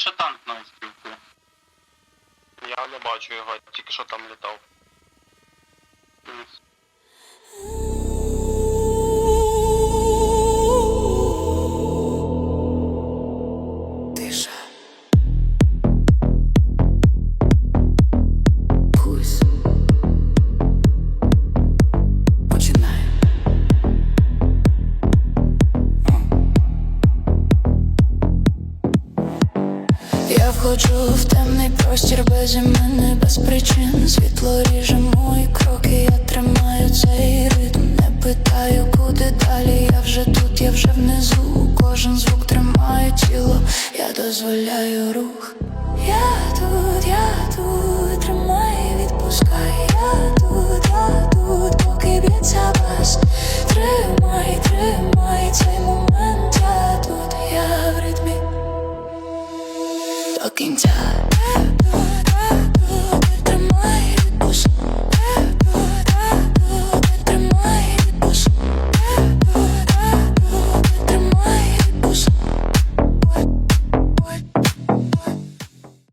ще танк навіть спілкує. Я не бачу його, тільки що там літав. Я входжу в темний простір без мене, без причин. Світло ріже мої кроки, я тримаю цей ритм. Не питаю, куди далі. Я вже тут, я вже внизу. Кожен звук тримає тіло, я дозволяю рух. Я тут,